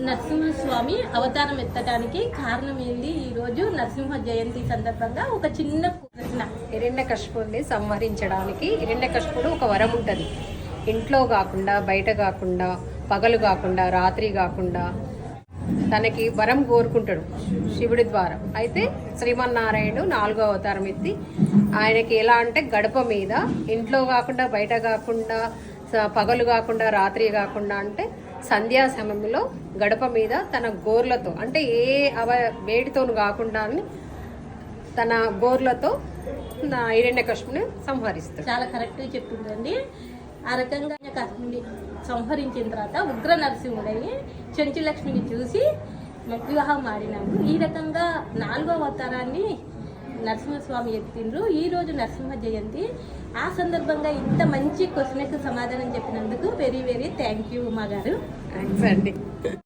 నరసింహస్వామి అవతారం ఎత్తడానికి కారణం ఏంది? ఈరోజు నరసింహ జయంతి సందర్భంగా ఒక చిన్న ప్రశ్న. హిరణ్యకశిపుడిని సంహరించడానికి హిరణ్యకశిపుడు ఒక వరం ఉంటుంది. ఇంట్లో కాకుండా బయట కాకుండా పగలు కాకుండా రాత్రి కాకుండా తనకి వరం కోరుకుంటాడు శివుడి ద్వారా. అయితే శ్రీమన్నారాయణుడు నాలుగో అవతారం ఎత్తి ఆయనకి ఎలా అంటే గడప మీద ఇంట్లో కాకుండా బయట కాకుండా పగలు కాకుండా రాత్రి కాకుండా అంటే సంధ్యా సమయంలో గడప మీద తన గోర్లతో అంటే ఏ అవ వేడితోను కాకుండా తన గోర్లతో నా హిరణ్యకశిపుని సంహరిస్తాడు చాలా కరెక్ట్గా చెప్పిందండి. ఆ రకంగా కృష్ణుని సంహరించిన తర్వాత ఉగ్ర నరసింహుడని చెంచులక్ష్మిని చూసి వివాహం ఆడినాడు. ఈ రకంగా నాలుగో అవతారాన్ని నరసింహస్వామి చెప్పిండ్రు. ఈ రోజు నరసింహ జయంతి. ఆ సందర్భంగా ఇంత మంచి క్వశ్చన్కి సమాధానం చెప్పినందుకు very very thank you Uma గారు థ్యాంక్స్ అండి.